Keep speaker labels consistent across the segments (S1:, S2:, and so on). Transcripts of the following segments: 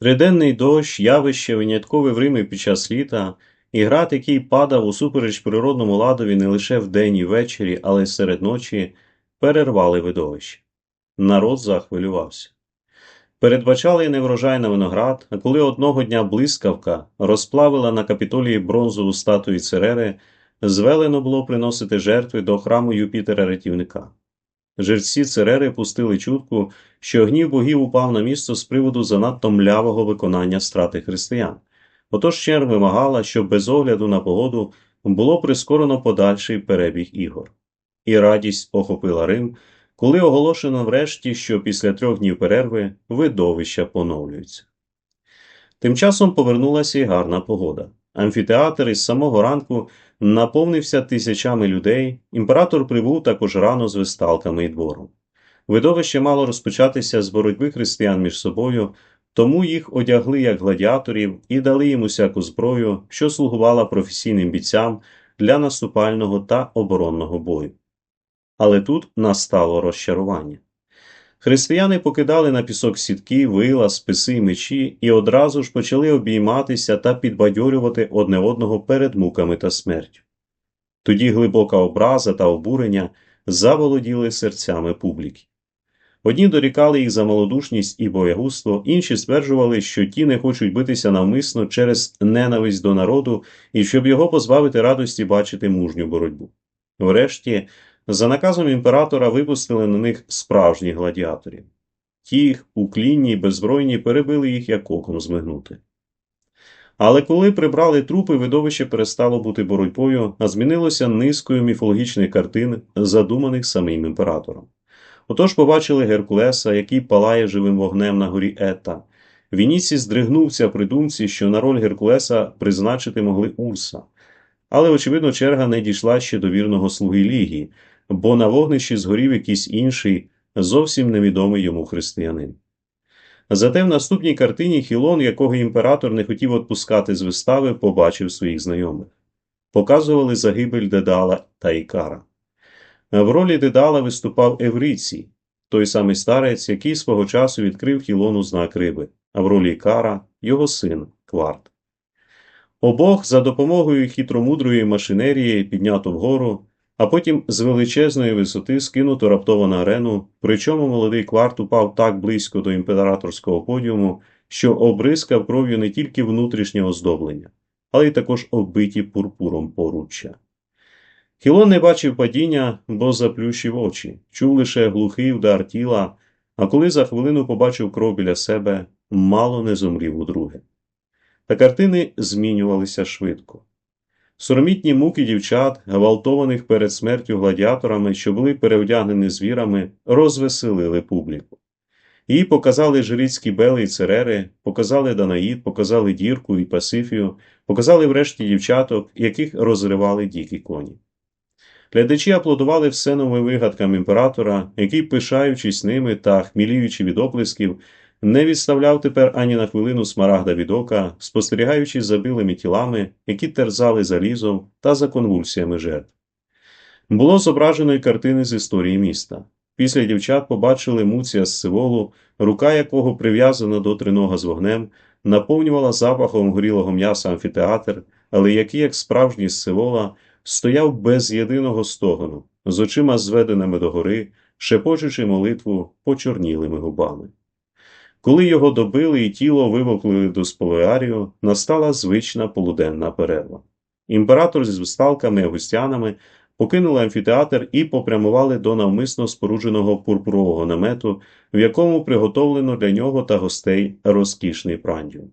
S1: Триденний дощ, явище виняткове в Римі під час літа, і град, який падав усупереч природному ладові не лише вдень і ввечері, але й серед ночі, перервали видовище. Народ захвилювався. Передбачали неврожай на виноград, а коли одного дня блискавка розплавила на капітолії бронзову статую Церери, звелено було приносити жертви до храму Юпітера рятівника. Жерці Церери пустили чутку, що гнів богів упав на місто з приводу занадто млявого виконання страти християн. Отож чер вимагала, щоб без огляду на погоду було прискорено подальший перебіг ігор. І радість охопила Рим, коли оголошено врешті, що після трьох днів перерви видовища поновлюються. Тим часом повернулася й гарна погода. Амфітеатр із самого ранку наповнився тисячами людей, імператор прибув також рано з висталками і двором. Видовище мало розпочатися з боротьби християн між собою, тому їх одягли як гладіаторів і дали їм усяку зброю, що слугувала професійним бійцям для наступального та оборонного бою. Але тут настало розчарування. Християни покидали на пісок сітки, вила, списи мечі і одразу ж почали обійматися та підбадьорювати одне одного перед муками та смертю. Тоді глибока образа та обурення заволоділи серцями публіки. Одні дорікали їх за малодушність і боягузтво, інші стверджували, що ті не хочуть битися навмисно через ненависть до народу і щоб його позбавити радості бачити мужню боротьбу. Врешті, за наказом імператора випустили на них справжніх гладіаторів. Ті, уклінні й беззбройні, перебили їх як оком змигнути. Але коли прибрали трупи, видовище перестало бути боротьбою, а змінилося низкою міфологічних картин, задуманих самим імператором. Отож побачили Геркулеса, який палає живим вогнем на горі Ета. Вініці здригнувся при думці, що на роль Геркулеса призначити могли Урса. Але, очевидно, черга не дійшла ще до вірного слуги Лігії, бо на вогнищі згорів якийсь інший, зовсім невідомий йому християнин. Зате в наступній картині Хілон, якого імператор не хотів відпускати з вистави, побачив своїх знайомих. Показували загибель Дедала та Ікара. В ролі Дедала виступав Еврицій, той самий старець, який свого часу відкрив Хілону знак риби, а в ролі Ікара його син Кварт. Обох за допомогою хитромудрої машинерії піднято вгору, а потім з величезної висоти скинуто раптово на арену, причому молодий кварт упав так близько до імператорського подіуму, що обрискав кров'ю не тільки внутрішнє оздоблення, але й також оббиті пурпуром поруччя. Хілон не бачив падіння, бо заплющив очі, чув лише глухий удар тіла, а коли за хвилину побачив кров біля себе, мало не зумрів удруге. Та картини змінювалися швидко. Соромітні муки дівчат, гвалтованих перед смертю гладіаторами, що були перевдягнені звірами, розвеселили публіку. Їй показали жрицькі бели і церери, показали Данаїд, показали Дірку і Пасифію, показали врешті дівчаток, яких розривали дикі коні. Глядачі аплодували все новим вигадкам імператора, який, пишаючись ними та хміліючи від оплесків, не відставляв тепер ані на хвилину смарагда від ока, спостерігаючи за білими тілами, які терзали залізом та за конвульсіями жертв. Було зображено й картини з історії міста. Після дівчат побачили Муція з Сиволу, рука якого прив'язана до тринога з вогнем, наповнювала запахом горілого м'яса амфітеатр, але який, як справжній Сивола, стояв без єдиного стогону, з очима зведеними догори, шепочучи молитву почорнілими губами. Коли його добили і тіло вивокли до сполеарію, настала звична полуденна перерва. Імператор зі всталками августянами покинули амфітеатр і попрямували до навмисно спорудженого пурпурового намету, в якому приготовлено для нього та гостей розкішний прандіум.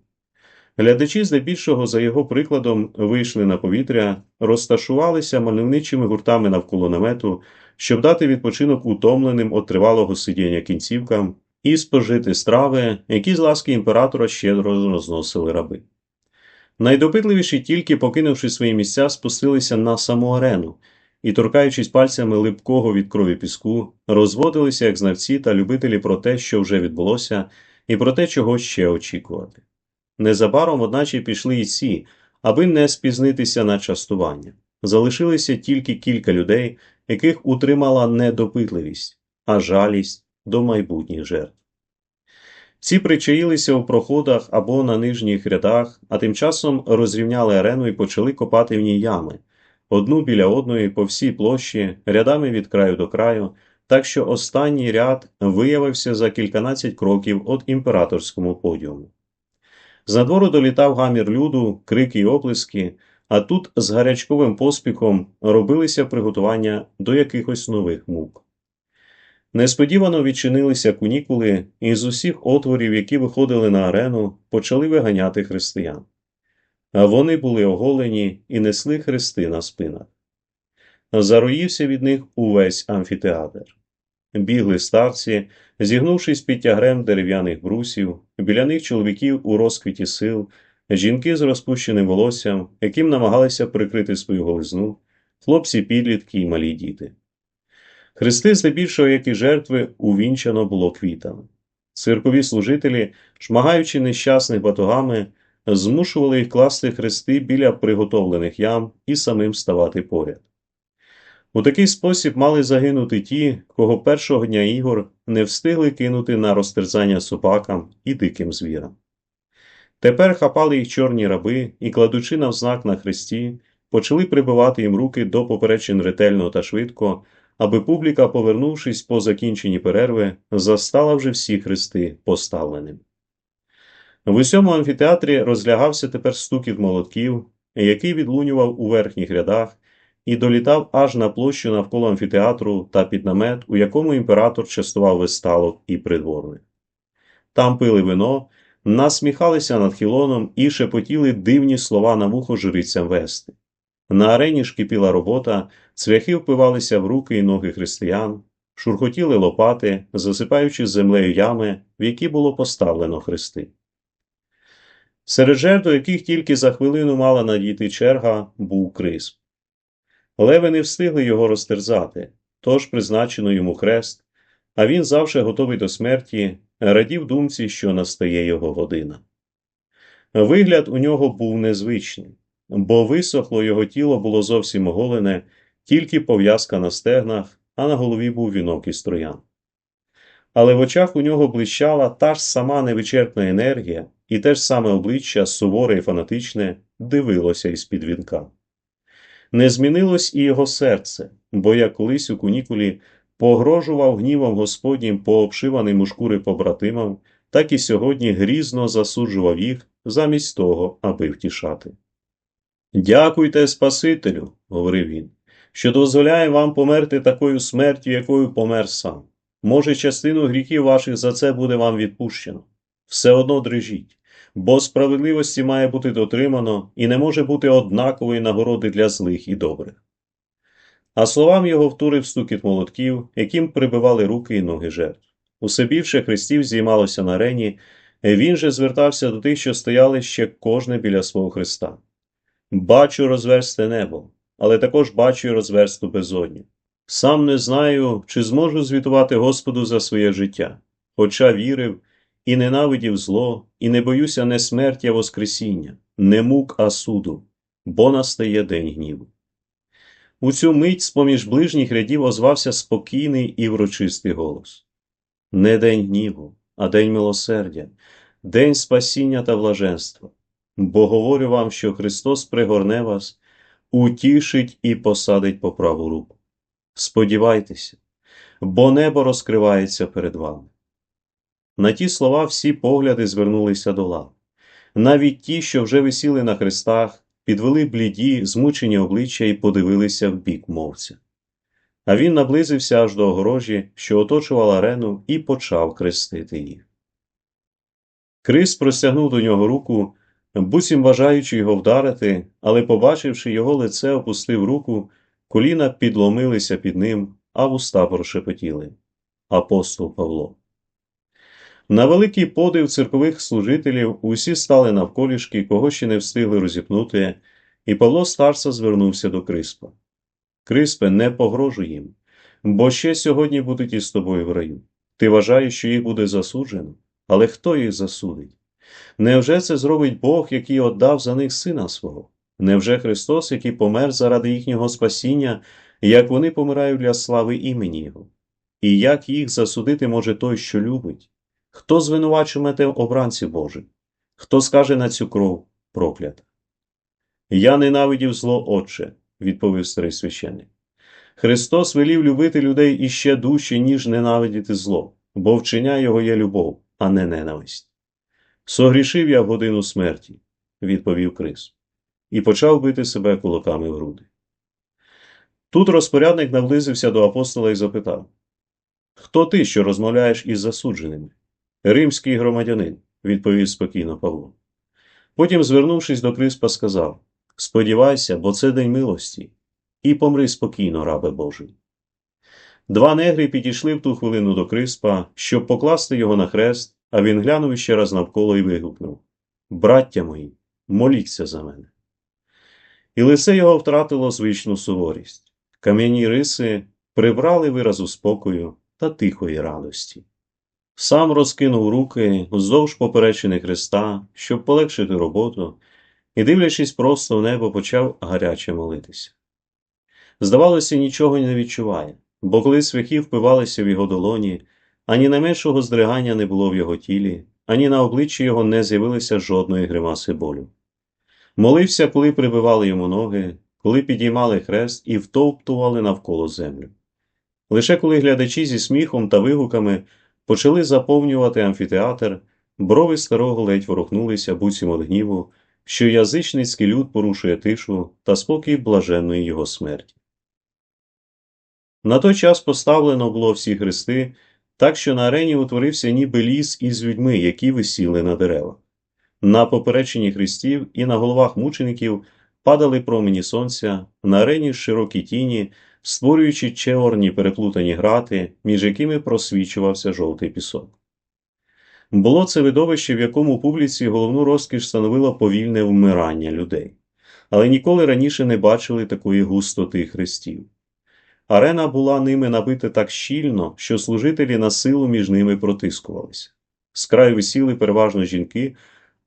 S1: Глядачі, здебільшого, за його прикладом, вийшли на повітря, розташувалися мальовничими гуртами навколо намету, щоб дати відпочинок утомленим від тривалого сидіння кінцівкам і спожити страви, які з ласки імператора щедро розносили раби. Найдопитливіші тільки, покинувши свої місця, спустилися на саму арену і, торкаючись пальцями липкого від крові піску, розводилися як знавці та любителі про те, що вже відбулося, і про те, чого ще очікувати. Незабаром, одначе, пішли й ці, аби не спізнитися на частування. Залишилися тільки кілька людей, яких утримала не допитливість, а жалість до майбутніх жертв. Ці причаїлися у проходах або на нижніх рядах, а тим часом розрівняли арену і почали копати в ній ями, одну біля одної по всій площі, рядами від краю до краю, так що останній ряд виявився за кільканадцять кроків від імператорському подіуму. З надвору долітав гамір люду, крики й оплески, а тут з гарячковим поспіхом робилися приготування до якихось нових мук. Несподівано відчинилися кунікули, і з усіх отворів, які виходили на арену, почали виганяти християн. А вони були оголені і несли хрести на спинах. Зароївся від них увесь амфітеатр. Бігли старці, зігнувшись під тягрем дерев'яних брусів, біля них чоловіків у розквіті сил, жінки з розпущеним волоссям, яким намагалися прикрити свою голизну, хлопці підлітки і малі діти. Хрести, здебільшого, як і жертви, увінчано було квітами. Циркові служителі, шмагаючи нещасних батогами, змушували їх класти хрести біля приготовлених ям і самим ставати поряд. У такий спосіб мали загинути ті, кого першого дня ігор не встигли кинути на розтерзання собакам і диким звірам. Тепер хапали їх чорні раби і, кладучи навзнак на хресті, почали прибивати їм руки до поперечин ретельно та швидко, аби публіка, повернувшись по закінченні перерви, застала вже всі хрести поставленим. В усьому амфітеатрі розлягався тепер стукіт молотків, який відлунював у верхніх рядах, і долітав аж на площу навколо амфітеатру та під намет, у якому імператор частував весталок і придворних. Там пили вино, насміхалися над хілоном і шепотіли дивні слова на вухо жрицям вести. На арені ж кипіла робота, цвяхи впивалися в руки і ноги християн, шурхотіли лопати, засипаючи землею ями, в які було поставлено хрести. Серед жертв, яких тільки за хвилину мала надійти черга, був крисп. Леви не встигли його розтерзати, тож призначено йому хрест, а він завше готовий до смерті, радів думці, що настає його година. Вигляд у нього був незвичний, бо висохло його тіло було зовсім оголене, тільки пов'язка на стегнах, а на голові був вінок із троян. Але в очах у нього блищала та ж сама невичерпна енергія, і те ж саме обличчя, суворе і фанатичне, дивилося із-під вінка. Не змінилось і його серце, бо як колись у кунікулі погрожував гнівом Господнім по обшиваним у шкури побратимам, так і сьогодні грізно засуджував їх замість того, аби втішати. Дякуйте, Спасителю, говорив він, що дозволяє вам померти такою смертю, якою помер сам. Може, частину гріхів ваших за це буде вам відпущено. Все одно дрижіть, бо справедливості має бути дотримано і не може бути однакової нагороди для злих і добрих. А словам його втурив стукіт молотків, яким прибивали руки і ноги жертв. Усе більше хрестів зіймалося на арені, він же звертався до тих, що стояли ще кожне біля свого хреста. Бачу розверсте небо, але також бачу і розверсту безодню. Сам не знаю, чи зможу звітувати Господу за своє життя, хоча вірив і ненавидів зло, і не боюся не смерті, а Воскресіння, не мук, а суду, бо настає день гніву. У цю мить з поміж ближніх рядів озвався спокійний і врочистий голос Не день гніву, а день милосердя, день спасіння та блаженства. Бо говорю вам, що Христос пригорне вас, утішить і посадить по праву руку. Сподівайтеся, бо небо розкривається перед вами. На ті слова всі погляди звернулися до лав. Навіть ті, що вже висіли на хрестах, підвели бліді, змучені обличчя і подивилися в бік мовця. А він наблизився аж до огорожі, що оточувала арену, і почав крестити їх. Крис простягнув до нього руку, буцім бажаючи його вдарити, але, побачивши його лице, опустив руку, коліна підломилися під ним, а вуста прошепотіли. Апостол Павло. На великий подив церкових служителів усі стали навколішки, кого ще не встигли розіпнути, і Павло старца звернувся до Криспа. Криспе, не погрожуй їм, бо ще сьогодні будуть із тобою в раю. Ти вважаєш, що їх буде засуджено, але хто їх засудить? Невже це зробить Бог, який отдав за них сина свого? Невже Христос, який помер заради їхнього спасіння, як вони помирають для слави імені Його? І як їх засудити може той, що любить? Хто звинувачуватиме обранців Божих? Хто скаже на цю кров проклята? Я ненавидів зло, Отче, відповів старий священник. Христос велів любити людей іще дужче, ніж ненавидіти зло, бо вчення його є любов, а не ненависть. Согрішив я в годину смерті, відповів Крис, і почав бити себе кулаками в груди. Тут розпорядник наблизився до апостола і запитав Хто ти, що розмовляєш із засудженими? Римський громадянин, відповів спокійно Павло. Потім, звернувшись до Криспа, сказав Сподівайся, бо це день милості, і помри спокійно, рабе Божий. Два негри підійшли в ту хвилину до Криспа, щоб покласти його на хрест, а він глянув іще раз навколо і вигукнув Браття мої, моліться за мене. І лице його втратило звичну суворість. Кам'яні риси прибрали виразу спокою та тихої радості. Сам розкинув руки вздовж поперечини Христа, щоб полегшити роботу, і, дивлячись просто в небо, почав гаряче молитися. Здавалося, нічого не відчуває, бо коли свяхи впивалися в його долоні, ані найменшого здригання не було в його тілі, ані на обличчі його не з'явилося жодної гримаси болю. Молився, коли прибивали йому ноги, коли підіймали хрест і втовптували навколо землю. Лише коли глядачі зі сміхом та вигуками почали заповнювати амфітеатр, брови старого ледь ворухнулися буцім від гніву, що язичницький люд порушує тишу та спокій блаженної його смерті. На той час поставлено було всі хрести, так що на арені утворився ніби ліс із людьми, які висіли на деревах. На поперечині хрестів і на головах мучеників падали промені сонця, на арені широкі тіні, створюючи чеорні переплутані грати, між якими просвічувався жовтий пісок. Було це видовище, в якому публіці головну розкіш становило повільне вмирання людей, але ніколи раніше не бачили такої густоти хрестів. Арена була ними набита так щільно, що служителі на силу між ними протискувалися. З краю висіли переважно жінки,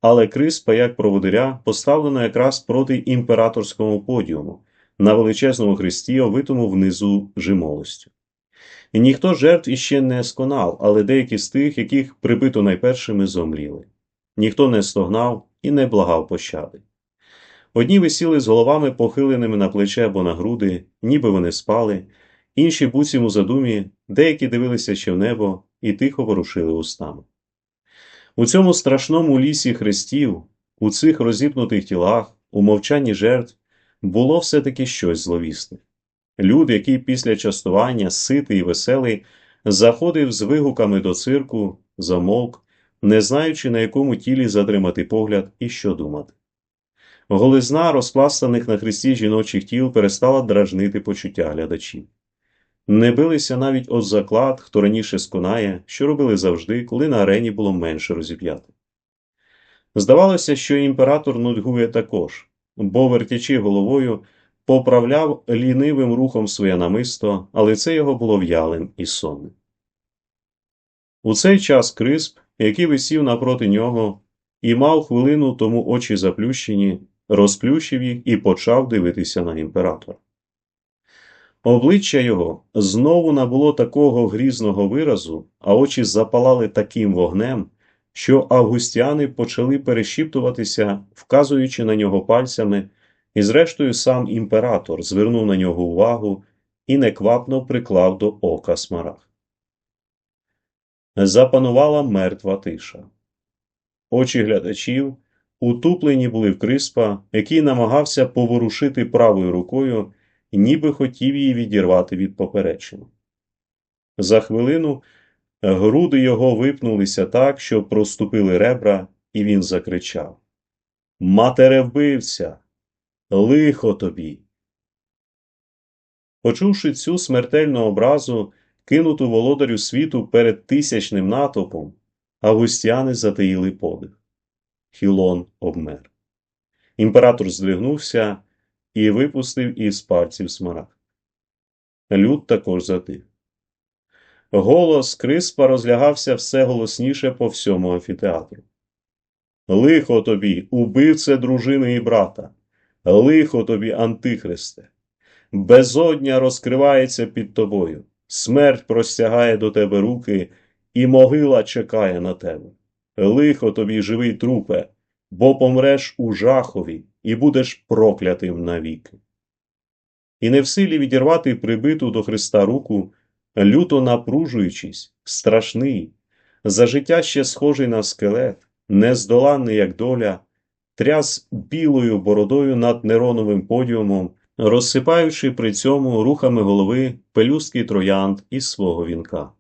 S1: але Криспа, як проводиря, поставлено якраз проти імператорського подіуму, на величезному хресті, овитому внизу жимолостю. І ніхто жертв іще не сконав, але деякі з тих, яких прибито найпершими зомліли. Ніхто не стогнав і не благав пощади. Одні висіли з головами похиленими на плече або на груди, ніби вони спали, інші буцім у задумі, деякі дивилися ще в небо і тихо ворушили устами. У цьому страшному лісі хрестів, у цих розіпнутих тілах, у мовчанні жертв було все-таки щось зловісне. Люд, який після частування, ситий і веселий, заходив з вигуками до цирку, замовк, не знаючи, на якому тілі затримати погляд і що думати. Голизна розпластаних на хресті жіночих тіл перестала дражнити почуття глядачів. Не билися навіть от заклад, хто раніше сконає, що робили завжди, коли на арені було менше розіп'яти. Здавалося, що імператор нудьгує також, бо, вертячи головою, поправляв лінивим рухом своє намисто, але це його було в'ялим і сонним. У цей час Крисп, який висів напроти нього, і мав хвилину тому очі заплющені, розплющив їх і почав дивитися на імператора. Обличчя його знову набуло такого грізного виразу, а очі запалали таким вогнем, що августяни почали перешіптуватися, вказуючи на нього пальцями, і, зрештою, сам імператор звернув на нього увагу і неквапно приклав до ока смарах. Запанувала мертва тиша. Очі глядачів утуплені були в Криспа, який намагався поворушити правою рукою, ніби хотів її відірвати від поперечини. За хвилину груди його випнулися так, що проступили ребра, і він закричав Матере вбивця! Лихо тобі! Почувши цю смертельну образу, кинуту володарю світу перед тисячним натовпом, августяни затаїли подих. Хілон обмер. Імператор здригнувся і випустив із пальців смарагд. Люд також затих. Голос Криспа розлягався все голосніше по всьому амфітеатру. Лихо тобі, убивце дружини і брата, лихо тобі, Антихристе, безодня розкривається під тобою, смерть простягає до тебе руки, і могила чекає на тебе. Лихо тобі, живий трупе, бо помреш у жахові і будеш проклятим навіки. І не в силі відірвати прибиту до Христа руку, люто напружуючись, страшний, за життя ще схожий на скелет, нездоланний, як доля, тряс білою бородою над нероновим подіумом, розсипаючи при цьому рухами голови пелюстки троянд із свого вінка.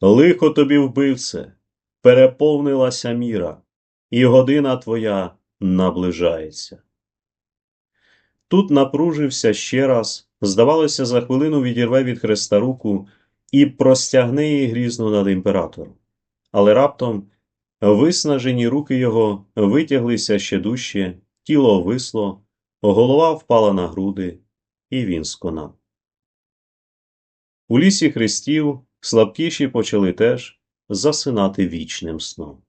S1: Лихо тобі, вбивце, переповнилася міра, і година твоя наближається. Тут напружився ще раз, здавалося, за хвилину відірве від хреста руку і простягне її грізно над імператором. Але раптом виснажені руки його витяглися ще дужче, тіло висло, голова впала на груди, і він сконав. У лісі хрестів слабкіші почали теж засинати вічним сном.